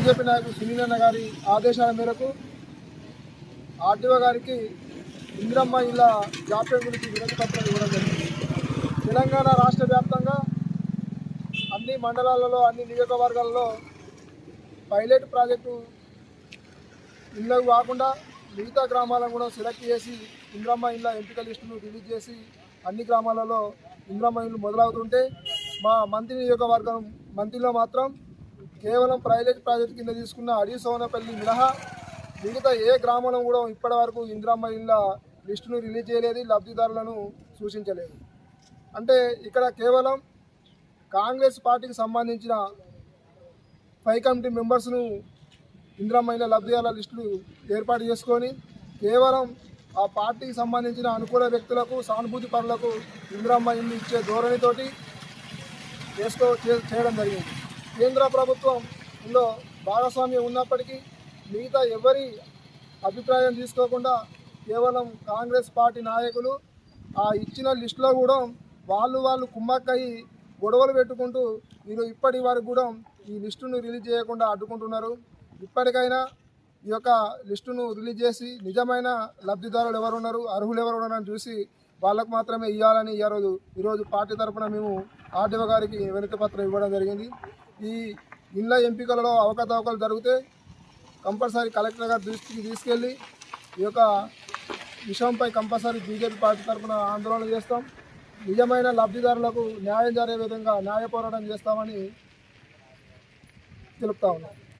BJP నాయకుడు అన్న గారి ఆదేశాల మేరకు ఆర్టీఓ గారికి ఇందిరమ్మ ఇళ్ళ జాప్యం గురించి వినతి పత్రం ఇవ్వడం జరిగింది. తెలంగాణ రాష్ట్ర వ్యాప్తంగా అన్ని మండలాలలో అన్ని నియోజకవర్గాలలో పైలట్ ప్రాజెక్టు ఇళ్ళకు కాకుండా మిగతా గ్రామాలను కూడా సెలెక్ట్ చేసి ఇంద్రమ్మ ఇళ్ళ ఎంపిక లిస్టును రిలీజ్ చేసి అన్ని గ్రామాలలో ఇంద్రమ్మ ఇళ్ళు మొదలవుతుంటే మా మంత్రి నియోజకవర్గం మంత్రిలో మాత్రం కేవలం ప్రైవేట్ ప్రాజెక్ట్ కింద తీసుకున్న అడిసోనపల్లి మినహా మిగతా ఏ గ్రామంలో కూడా ఇప్పటి వరకు ఇందిరమ్మ ఇళ్ళ లిస్టును రిలీజ్ చేయలేదు లబ్ధిదారులను సూచించలేదు. అంటే ఇక్కడ కేవలం కాంగ్రెస్ పార్టీకి సంబంధించిన ఫైవ్ కమిటీ మెంబర్స్ను ఇంద్రమైన లబ్ధిదారుల లిస్టులు ఏర్పాటు చేసుకొని కేవలం ఆ పార్టీకి సంబంధించిన అనుకూల వ్యక్తులకు సానుభూతి పరులకు ఇందిరమ్మ ఇల్లు ఇచ్చే ధోరణితోటి చేసుకో చేయడం జరిగింది. కేంద్ర ప్రభుత్వంలో భాగస్వామ్యం ఉన్నప్పటికీ మిగతా ఎవరి అభిప్రాయం తీసుకోకుండా కేవలం కాంగ్రెస్ పార్టీ నాయకులు ఆ ఇచ్చిన లిస్టులో కూడా వాళ్ళు వాళ్ళు కుమ్మక్కయి గొడవలు పెట్టుకుంటూ వీరు ఇప్పటి వరకు కూడా ఈ లిస్టును రిలీజ్ చేయకుండా అడ్డుకుంటున్నారు. ఇప్పటికైనా ఈ యొక్క లిస్టును రిలీజ్ చేసి నిజమైన లబ్ధిదారులు ఎవరున్నారు అర్హులు ఎవరు ఉన్నారని చూసి వాళ్ళకు మాత్రమే ఇవ్వాలని ఈరోజు ఈరోజు పార్టీ తరఫున మేము ఆర్టీఓ గారికి వినతి పత్రం ఇవ్వడం జరిగింది. ఈ ఇళ్ళ ఎంపికలలో అవకతవకలు జరిగితే కంపల్సరీ కలెక్టర్ గారి దృష్టికి తీసుకెళ్ళి ఈ యొక్క విషయంపై కంపల్సరీ బీజేపీ పార్టీ తరఫున ఆందోళన చేస్తాం. నిజమైన లబ్ధిదారులకు న్యాయం జరిగే విధంగా న్యాయ పోరాటం చేస్తామని తెలుపుతా ఉన్నాం.